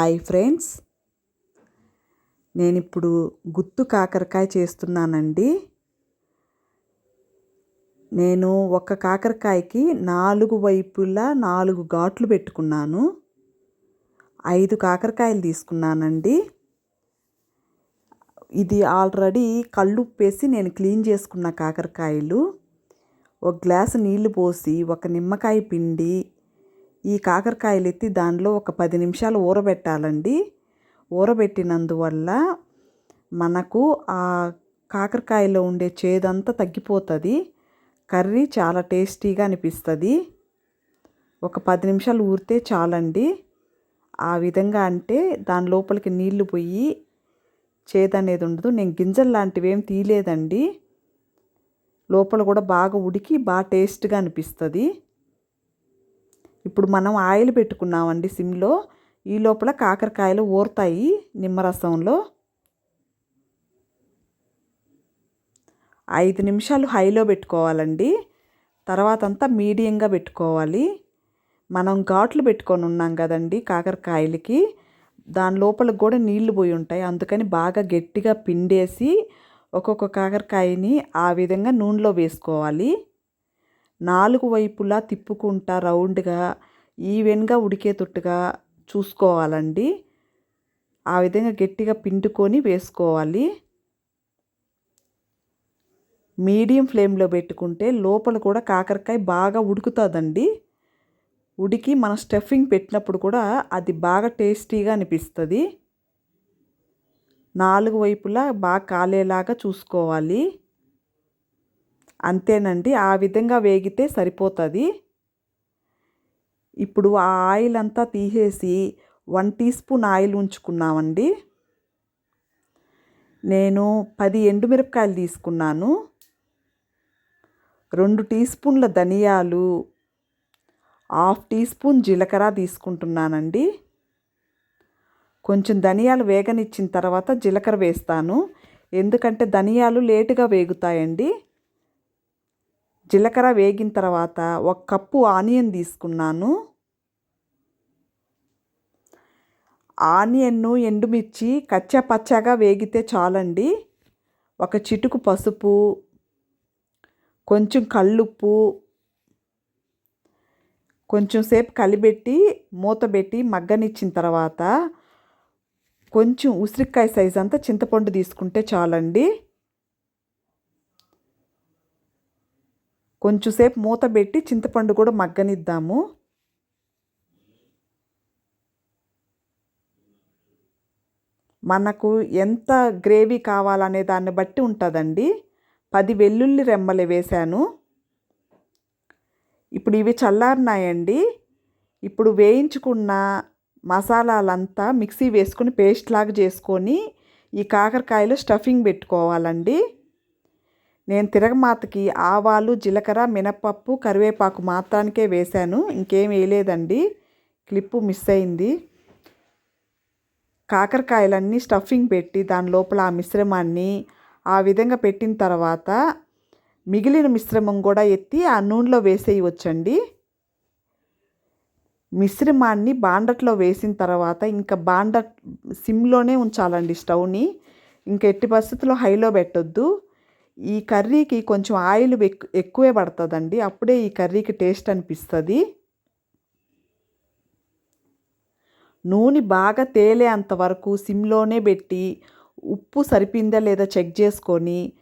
Hi friends. నేను ఇప్పుడు గుత్తు కాకరకాయ చేస్తున్నానండి. నేను ఒక కాకరకాయకి నాలుగు వైపులా నాలుగు ఘాట్లు పెట్టుకున్నాను. ఐదు కాకరకాయలు తీసుకున్నానండి. ఇది ఆల్రెడీ కళ్ళు ఉప్పేసి నేను క్లీన్ చేసుకున్న కాకరకాయలు. ఒక గ్లాసు నీళ్ళు పోసి ఒక నిమ్మకాయ పిండి ఈ కాకరకాయలు ఎత్తి దానిలో ఒక పది నిమిషాలు ఊరబెట్టాలండి. ఊరబెట్టినందువల్ల మనకు ఆ కాకరకాయలో ఉండే చేదంతా తగ్గిపోతుంది. కర్రీ చాలా టేస్టీగా అనిపిస్తుంది. ఒక పది నిమిషాలు ఊరితే చాలండి. ఆ విధంగా అంటే దాని లోపలికి నీళ్ళు పోయి చేదనేది ఉండదు. నేను గింజలు లాంటివి ఏం తీయలేదండి. లోపల కూడా బాగా ఉడికి బాగా టేస్ట్గా అనిపిస్తుంది. ఇప్పుడు మనం ఆయిల్ పెట్టుకున్నామండి సిమ్లో. ఈ లోపల కాకరకాయలు ఊరుతాయి నిమ్మరసంలో. ఐదు నిమిషాలు హైలో పెట్టుకోవాలండి. తర్వాత అంతా మీడియంగా పెట్టుకోవాలి. మనం ఘాట్లు పెట్టుకొని ఉన్నాం కదండి కాకరకాయలకి. దాని లోపల కూడా నీళ్ళు పోయి ఉంటాయి. అందుకని బాగా గట్టిగా పిండేసి ఒక్కొక్క కాకరకాయని ఆ విధంగా నూనెలో వేసుకోవాలి. నాలుగు వైపులా తిప్పుకుంటా రౌండ్గా ఈవెన్గా ఉడికేటట్టుగా చూసుకోవాలండి. ఆ విధంగా గట్టిగా పిండుకొని వేసుకోవాలి. మీడియం ఫ్లేమ్లో పెట్టుకుంటే లోపల కూడా కాకరకాయ బాగా ఉడుకుతుందండి. ఉడికి మన స్టఫింగ్ పెట్టినప్పుడు కూడా అది బాగా టేస్టీగా అనిపిస్తుంది. నాలుగు వైపులా బాగా కాలేలాగా చూసుకోవాలి. అంతేనండి. ఆ విధంగా వేగితే సరిపోతుంది. ఇప్పుడు ఆ ఆయిల్ అంతా తీసేసి వన్ టీ స్పూన్ ఆయిల్ ఉంచుకున్నామండి. నేను పది ఎండుమిరపకాయలు తీసుకున్నాను. రెండు టీ స్పూన్ల ధనియాలు హాఫ్ టీ స్పూన్ జీలకర్ర తీసుకుంటున్నానండి. కొంచెం ధనియాలు వేగనిచ్చిన తర్వాత జీలకర్ర వేస్తాను. ఎందుకంటే ధనియాలు లేటుగా వేగుతాయండి. జీలకర్ర వేగిన తర్వాత ఒక కప్పు ఆనియన్ తీసుకున్నాను. ఆనియన్ను ఎండుమిర్చి కచ్చా పచ్చగా వేగితే చాలండి. ఒక చిటుకు పసుపు కొంచెం కళ్ళుప్పు కొంచెం సేపు కలిపెట్టి మూత పెట్టి మగ్గనిచ్చిన తర్వాత కొంచెం ఉసిరికాయ సైజ్ అంతా చింతపండు తీసుకుంటే చాలండి. కొంచెంసేపు మూత పెట్టి చింతపండు కూడా మగ్గనిద్దాము. మనకు ఎంత గ్రేవీ కావాలనే దాన్ని బట్టి ఉంటుందండి. పది వెల్లుల్లి రెమ్మలు వేశాను. ఇప్పుడు ఇవి చల్లారినాయండి. ఇప్పుడు వేయించుకున్న మసాలాలంతా మిక్సీ వేసుకొని పేస్ట్ లాగా చేసుకొని ఈ కాకరకాయలు స్టఫింగ్ పెట్టుకోవాలండి. నేను తిరగమాతకి ఆవాలు జీలకర్ర మినపప్పు కరివేపాకు మాత్రానికే వేశాను. ఇంకేం వేయలేదండి. క్లిప్పు మిస్ అయింది. కాకరకాయలన్నీ స్టఫింగ్ పెట్టి దాని లోపల ఆ మిశ్రమాన్ని ఆ విధంగా పెట్టిన తర్వాత మిగిలిన మిశ్రమం కూడా ఎత్తి ఆ నూనెలో వేసేయవచ్చండి. మిశ్రమాన్ని బాండట్లో వేసిన తర్వాత ఇంకా బాండ సిమ్లోనే ఉంచాలండి స్టవ్ని. ఇంకా ఎట్టి పరిస్థితుల్లో హైలో పెట్టొద్దు. ఈ కర్రీకి కొంచెం ఆయిల్ ఎక్కువే పడుతుందండి. అప్పుడే ఈ కర్రీకి టేస్ట్ అనిపిస్తుంది. నూనె బాగా తేలే అంతవరకు సిమ్లోనే పెట్టి ఉప్పు సరిపోయిందా లేదా చెక్ చేసుకొని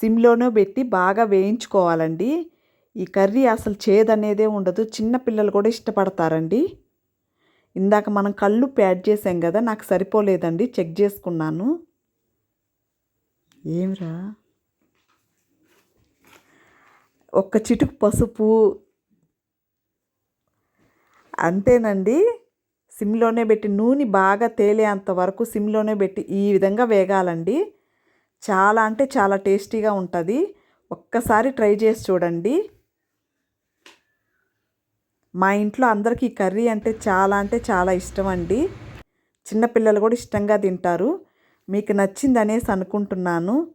సిమ్లోనే పెట్టి బాగా వేయించుకోవాలండి. ఈ కర్రీ అసలు చేదనేదే ఉండదు. చిన్నపిల్లలు కూడా ఇష్టపడతారండి. ఇందాక మనం కళ్ళు ప్యాడ్ చేసాం కదా నాకు సరిపోలేదండి. చెక్ చేసుకున్నాను. ఏమిరా? ఒక్క చిటుకు పసుపు. అంతేనండి. సిమ్లోనే పెట్టి నూనె బాగా తేలేంత వరకు సిమ్లోనే పెట్టి ఈ విధంగా వేగాలండి. చాలా అంటే చాలా టేస్టీగా ఉంటుంది. ఒక్కసారి ట్రై చేసి చూడండి. మా ఇంట్లో అందరికీ కర్రీ అంటే చాలా అంటే చాలా ఇష్టం అండి. చిన్నపిల్లలు కూడా ఇష్టంగా తింటారు. మీకు నచ్చింది అనేసి అనుకుంటున్నాను.